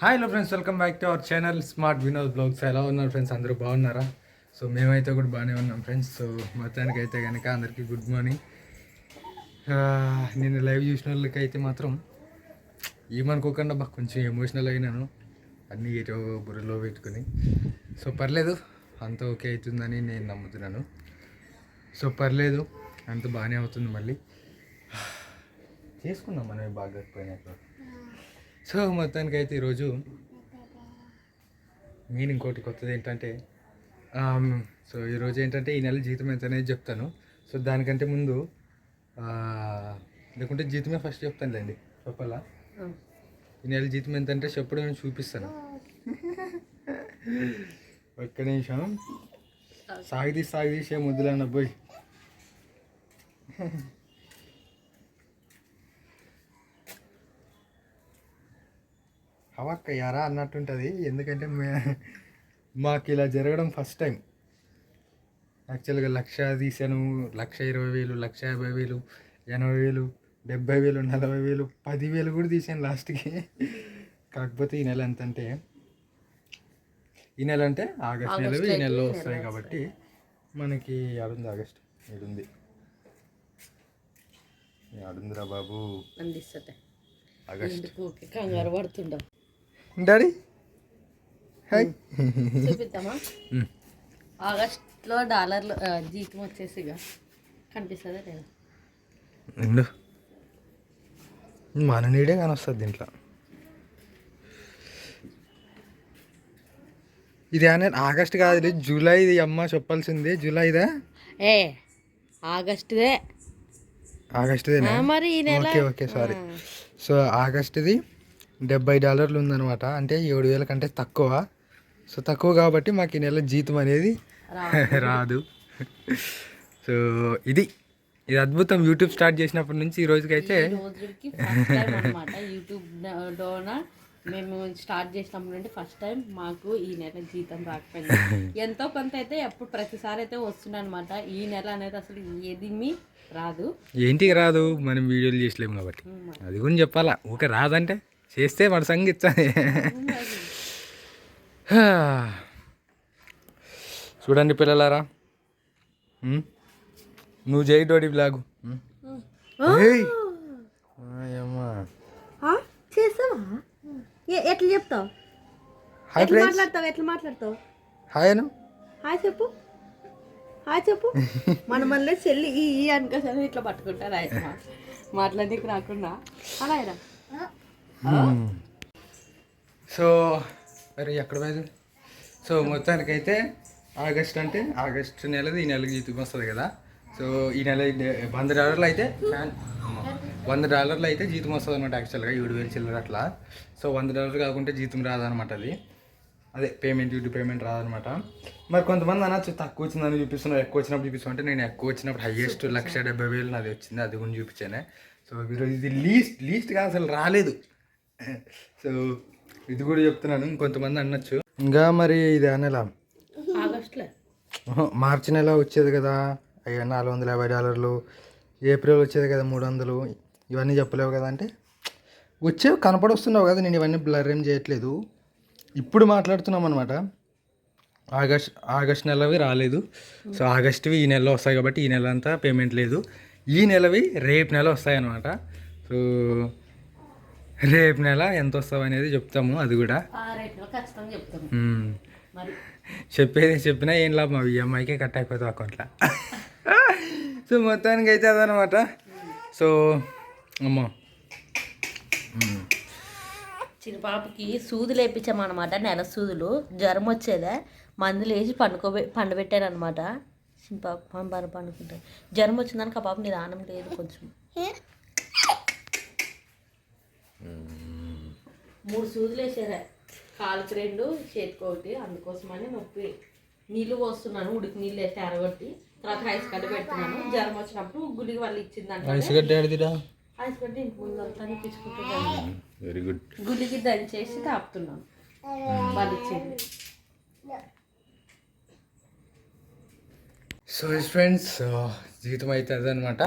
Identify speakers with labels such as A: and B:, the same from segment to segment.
A: Hi hello friends welcome back to our channel smart Vinod blogs ఎలా ఉన్నారు friends అందరూ బాగున్నారా? సో మేమైతే కూడా బాగానే ఉన్నాం ఫ్రెండ్స్ సో మొత్తానికి అయితే కనుక అందరికీ గుడ్ మార్నింగ్ నేను లైవ్ చూసిన వాళ్ళకి అయితే మాత్రం ఏమనుకోకుండా మాకు కొంచెం ఎమోషనల్ అయినాను. అన్నీ ఏటో బుర్రలో పెట్టుకుని. సో పర్లేదు. అంత ఓకే అవుతుందని నేను నమ్ముతున్నాను. సో పర్లేదు. అంత బాగానే అవుతుంది మళ్ళీ. చేసుకున్నాం మనం బాగా పోయినట్లు సో మొత్తానికి అయితే ఈరోజు మెయిన్ ఇంకోటి కొత్తది ఏంటంటే సో ఈరోజు ఏంటంటే ఈ నెల జీతం ఎంత అనేది చెప్తాను. సో దానికంటే ముందు లేకుంటే జీతమే ఫస్ట్ చెప్తానులేండి చెప్పాలా? ఈ నెల జీతం ఎంత అంటే చెప్పడం నేను చూపిస్తాను. ఒక్క నిమిషం. సాగితీ సాగితీసే ముద్దులన్న పోయి. హవక్క యారా అన్నట్టుంటుంది. ఎందుకంటే మే మాకు ఇలా జరగడం ఫస్ట్ టైం యాక్చువల్గా లక్ష తీసాను లక్ష ఇరవై వేలు లక్ష యాభై వేలు ఎనభై వేలు డెబ్బై వేలు నలభై వేలు పదివేలు కూడా తీసాను లాస్ట్కి కాకపోతే ఈ నెల ఎంత అంటే ఈ నెల అంటే ఆగస్ట్ నెలవి ఈ నెలలో వస్తాయి కాబట్టి మనకి ఆడుంది ఆగస్ట్ ఏడుంది. ఆడుందిరా బాబు. ఆగస్ట్.
B: కంగారు పడుతుండవు.
A: డాడీ? హాయ్.
B: చూపిద్దామా? ఆగస్ట్లో డాలర్లు జీతం వచ్చేసిగా కనిపిస్తుందా లేదా?
A: నిండు మన నీడే కానొస్తుంది దీంట్లో. ఇది అనే ఆగస్ట్ కాదు జూలై అమ్మ చెప్పాల్సింది. జూలైదా?
B: ఏ ఆగస్టుదే.
A: ఆగస్టుదేనా?
B: మరి
A: ఓకే ఓకే సారీ. సో ఆగస్టుది డెబ్బై డాలర్లు ఉందన్నమాట. అంటే ఏడు వేల కంటే తక్కువ. సో తక్కువ కాబట్టి మాకు ఈ నెల జీతం అనేది రాదు. సో ఇది. ఇది అద్భుతం. యూట్యూబ్ స్టార్ట్ చేసినప్పటి నుంచి ఈ
B: రోజుకి డోన మేము స్టార్ట్ చేసినప్పుడు నుండి ఫస్ట్ టైం మాకు ఈ నెల జీతం రాకపోయింది. ఎంతో కొంత అయితే ఎప్పుడు ప్రతిసారి అయితే వస్తుండే అనమాట ఈ నెల అనేది అసలు ఏదిమి రాదు.
A: ఏంటికి రాదు? మనం వీడియోలు చేసలేము కాబట్టి. అది కూడా చెప్పాలా? ఊకే రాదంటే? చేస్తే మన సంగతి చూడండి పిల్లలారా. నువ్వు చేయి డోడి బ్లాగు
B: ఎట్లా చెప్తావు?
A: హాయ్
B: మాట్లాడతావు? ఎట్లా మాట్లాడతావు?
A: హాయ్ అను.
B: హాయ్ చెప్పు. హాయ్ చెప్పు. మన మళ్ళీ చెల్లి ఈ ఈ అనుక సరే ఇట్లా పట్టుకుంటారు ఆయన మాట్లాడడానికి రాకుండా. అలా
A: సో మరి ఎక్కడ పోయేది? సో మొత్తానికైతే ఆగస్ట్ అంటే ఆగస్ట్ నెలది ఈ నెలకి జీతం వస్తుంది కదా. సో ఈ నెల వంద డాలర్లు అయితే ఫ్యాన్. వంద డాలర్లు అయితే జీతం వస్తుంది అనమాట యాక్చువల్గా ఏడు వేలు చిల్లర అట్లా. సో వంద డాలర్లు కాకుంటే జీతం రాదనమాట అది. అదే పేమెంట్ యూట్యూబ్ పేమెంట్ రాదనమాట మరి కొంతమంది అనొచ్చు తక్కువ వచ్చిందని చూపిస్తున్నారు ఎక్కువ వచ్చినప్పుడు చూపిస్తాం అంటే నేను ఎక్కువ వచ్చినప్పుడు హైయెస్ట్ లక్ష డెబ్బై వేలు నాది వచ్చింది అది కూడా చూపించానే. సో ఈరోజు ఇది లీస్ట్ లీస్ట్గా అసలు రాలేదు. సో ఇది కూడా చెప్తున్నాను ఇంకొంతమంది అనొచ్చు. ఇంకా మరి ఇది ఆ నెల? మార్చి నెల వచ్చేది కదా అయ్యా నాలుగు వందల యాభై డాలర్లు. ఏప్రిల్ వచ్చేది కదా మూడు వందలు. ఇవన్నీ చెప్పలేవు కదా అంటే వచ్చేవి కనపడొస్తున్నావు కదా నేను ఇవన్నీ బ్లర్ ఏం చేయట్లేదు. ఇప్పుడు మాట్లాడుతున్నాం అనమాట ఆగస్ట్ ఆగస్ట్ నెలవి రాలేదు. సో ఆగస్ట్వి ఈ నెలలో వస్తాయి కాబట్టి ఈ నెల అంతా పేమెంట్ లేదు. ఈ నెలవి రేపు నెల వస్తాయి అనమాట సో రేపు నెల ఎంత వస్తావు అనేది చెప్తాము అది కూడా. చెప్పేది చెప్పినా ఏం లాభం? అవి ఈఎంఐకే కట్ అయిపోతావు అకౌంట్లో సో మొత్తానికి అయితే అదనమాట. సో అమ్మో. మ్మ్.
B: చిన్న పాపకి సూదులు వేయించామన్నమాట నెల సూదులు. జ్వరం వచ్చేదే. మందులు వేసి పండుకోబె పండబెట్టాను అనమాట చిన్న పాప పంప పండుకుంటాను జ్వరం వచ్చిందానికి ఆ పాప నిదానం లేదు కొంచెం. మూడు సూదులు వేసారా? కాలుకి రెండు చేతికి ఒకటి అందుకోసమని నొప్పి. నీళ్ళు పోస్తున్నాను ఉడికి నీళ్ళు వేసి అరగొట్టి తర్వాత ఐస్ కట్ట పెడుతున్నాను జ్వరం వచ్చినప్పుడు గుడికి వాళ్ళు ఇచ్చిందంట
A: ఐస్ గడ్డ
B: ఐస్ కట్ట ఇంటి ముందు తీసుకుంటున్నాను
A: వెరీ గుడ్
B: గుడికి దంచేసి తాపుతున్నాను. వాళ్ళు ఇచ్చింది.
A: సో ఫ్రెండ్స్ జీవితం అయితే అదనమాట.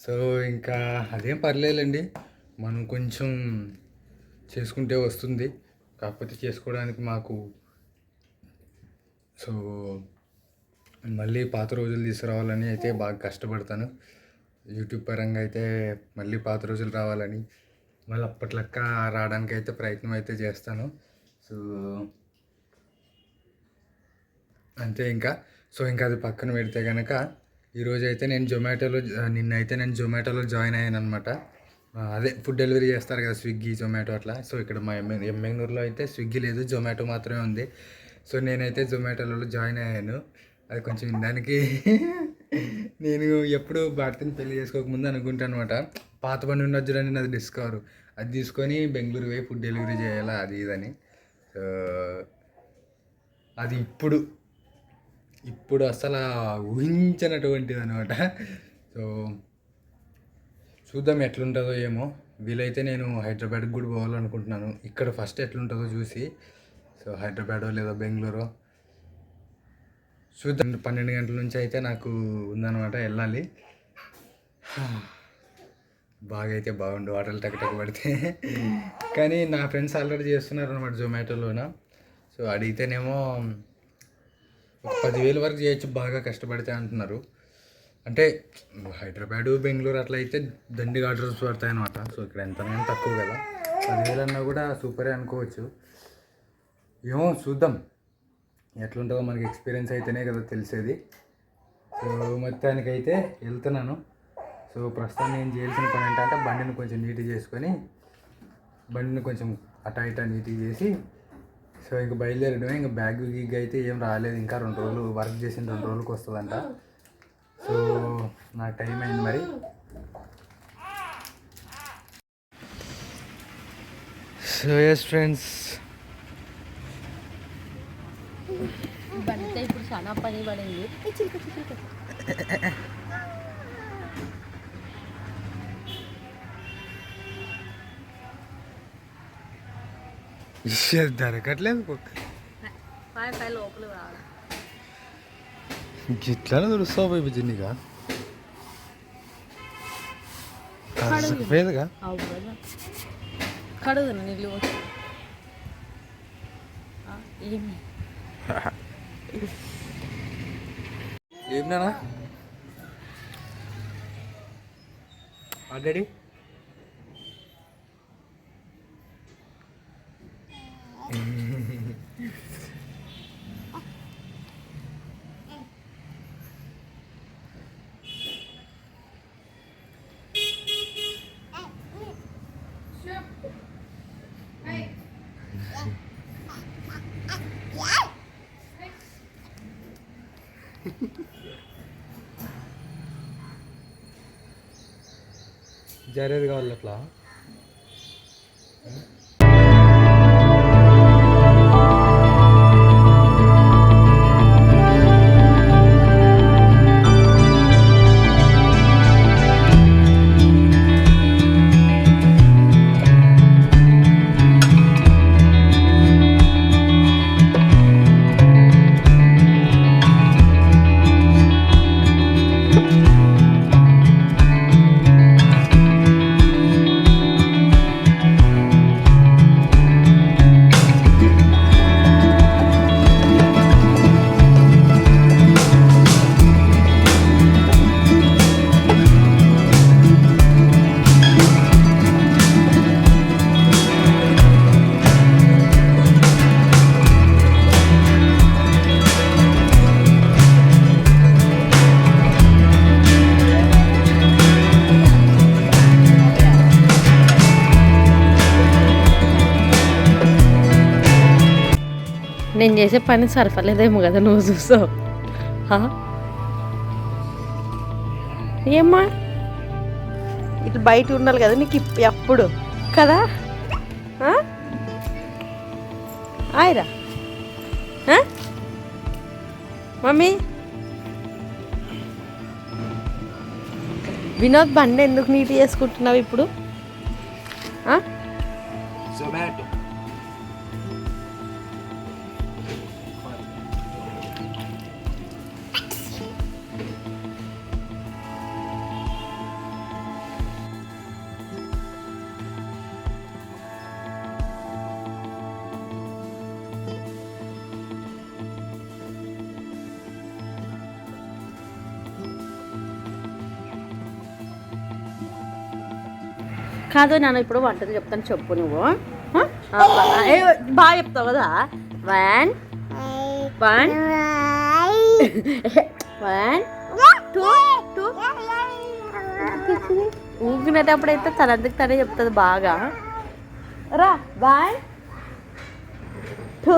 A: సో ఇంకా అదేం పర్లేదులేండి. మనం కొంచెం చేసుకుంటే వస్తుంది. కాకపోతే చేసుకోవడానికి మాకు సో మళ్ళీ పాత రోజులు తీసుకురావాలని అయితే బాగా కష్టపడతాను. యూట్యూబ్ పరంగా అయితే మళ్ళీ పాత రోజులు రావాలని మళ్ళీ అప్పట్లక్క రావడానికి అయితే ప్రయత్నం అయితే చేస్తాను. సో అంతే ఇంకా. సో ఇంకా అది పక్కన పెడితే కనుక ఈరోజు అయితే నేను జొమాటోలో నిన్నైతే నేను జొమాటోలో జాయిన్ అయ్యాను అనమాట అదే ఫుడ్ డెలివరీ చేస్తారు కదా స్విగ్గీ జొమాటో అట్లా. సో ఇక్కడ మా ఎమ్మె ఎమ్మెగనూరులో అయితే స్విగ్గీ లేదు జొమాటో మాత్రమే ఉంది. సో నేనైతే జొమాటోలో జాయిన్ అయ్యాను. అది కొంచెం వినడానికి నేను ఎప్పుడు భారతిని పెళ్ళి చేసుకోకముందు అనుకుంటాను అనమాట పాత బండి ఉండొచ్చు అని నాది డిస్కవర్ అది తీసుకొని బెంగళూరు పోయి ఫుడ్ డెలివరీ చేయాలా అది ఇదని. సో అది ఇప్పుడు ఇప్పుడు అసలు ఊహించినటువంటిది అనమాట సో చూద్దాం ఎట్లుంటుందో ఏమో. వీలైతే నేను హైదరాబాద్కి కూడా పోవాలనుకుంటున్నాను. ఇక్కడ ఫస్ట్ ఎట్లుంటుందో చూసి. సో హైదరాబాద్ లేదా బెంగళూరు. చూద్దాం. పన్నెండు గంటల నుంచి అయితే నాకు ఉందన్నమాట వెళ్ళాలి. బాగా అయితే బాగుండు. వాటర్లు టక్ పడితే. కానీ నా ఫ్రెండ్స్ ఆల్రెడీ చేస్తున్నారు అనమాట జొమాటోలోన. సో అడిగితేనేమో ఒక పదివేల వరకు చేయొచ్చు బాగా కష్టపడితే అంటున్నారు. అంటే హైదరాబాదు బెంగళూరు అట్లా అయితే దండిగా ఆర్డర్స్ పడతాయి అనమాట సో ఇక్కడ ఎంత తక్కువ కదా. పదివేలు అన్నా కూడా సూపరే అనుకోవచ్చు. ఏమో చూద్దాం. ఎట్లుంటుందో మనకి ఎక్స్పీరియన్స్ అయితేనే కదా తెలిసేది. సో మొత్తానికైతే వెళ్తున్నాను. సో ప్రస్తుతం నేను చేయాల్సిన పని ఏంటంటే బండిని కొంచెం నీట్గా చేసుకొని బండిని కొంచెం అటా ఇటా నీట్గా చేసి సో ఇంక బయలుదేరడమే. ఇంకా బ్యాగ్ గిగ్ అయితే ఏం రాలేదు. ఇంకా రెండు రోజులు వర్క్ చేసిన రెండు రోజులకు వస్తుందంట. సో నాకు టైం అయింది మరి. సో ఎస్ ఫ్రెండ్స్
B: బండితో ఇప్పుడు చాలా పని పడింది. ఏ చిలుక చిలుక
A: దొరకట్లేదు
B: పాయ పాయ లోపల రావాలి.
A: గిట్లనే తెలుస్తావు పోయి జిన్నిగా పోయేదిగా
B: అవు కదా కడుగు నీళ్ళు పోసి. ఆ, ఏమి
A: ఏం నానా ఆల్రెడీ జరిగేది కావాలి అట్లా?
B: నేను చేసే పని సరఫలేదేమో కదా నువ్వు చూసావు? ఏమ్మా? ఇటు బయట ఉండాలి కదా నీకు ఎప్పుడు? కదా? ఆయరా? మమ్మీ? వినోద్ బండి ఎందుకు నీట్ చేసుకుంటున్నావు ఇప్పుడు? కాదు నాన్న ఇప్పుడు వంటలు చెప్తాను చెప్పు నువ్వు. బా- బాగా చెప్తావు కదా. One one one two two ఊగినప్పుడైతే తనందుకు తనే చెప్తుంది బాగా. రా వన్ టూ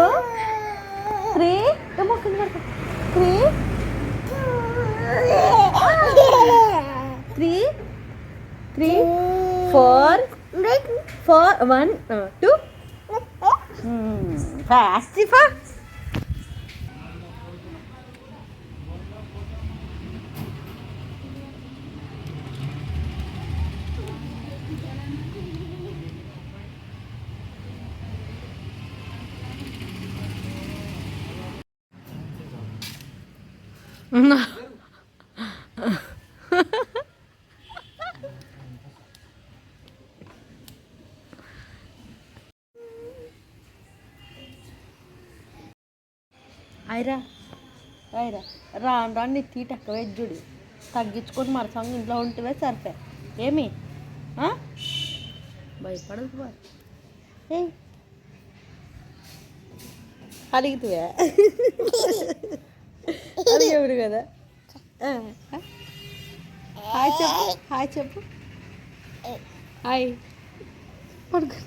B: త్రీ ఏమో three three three four four one two fast ఫా అయిరా అయిరా రాను రాను నీ తీట ఎక్కువ చూడు. తగ్గించుకొని మరసంగా ఇంట్లో ఉంటేవే సరిపే ఏమి? భయపడదు బా ఏ? అడుగుతువే? అడిగేవారు కదా. హాయ్ చెప్పు. హాయ్ చెప్పు. హాయ్. పడుకో.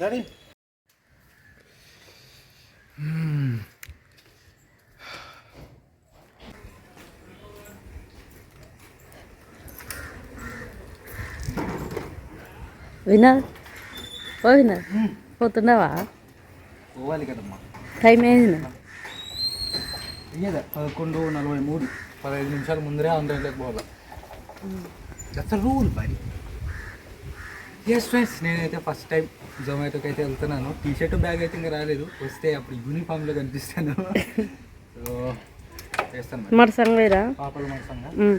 A: డాడీ
B: వినోద్ ఓ వినోద్ పోతున్నావా?
A: పోవాలి కదమ్మా.
B: టైం అయింది
A: ఇయ్యదా? పదకొండు నలభై మూడు పదహైదు నిమిషాల ముందరే ఆన్లైన్లోకి పోవాలి. That's rule bye yes friends నేనైతే ఫస్ట్ టైం జొమాటోకి అయితే వెళ్తున్నాను. టీ షర్ట్ బ్యాగ్ అయితే ఇంకా రాలేదు. వస్తే అప్పుడు యూనిఫామ్లో కనిపిస్తాను. సో చేస్తాను మరి.
B: వేరా
A: పాపల మనసంగా
B: ఉమ్.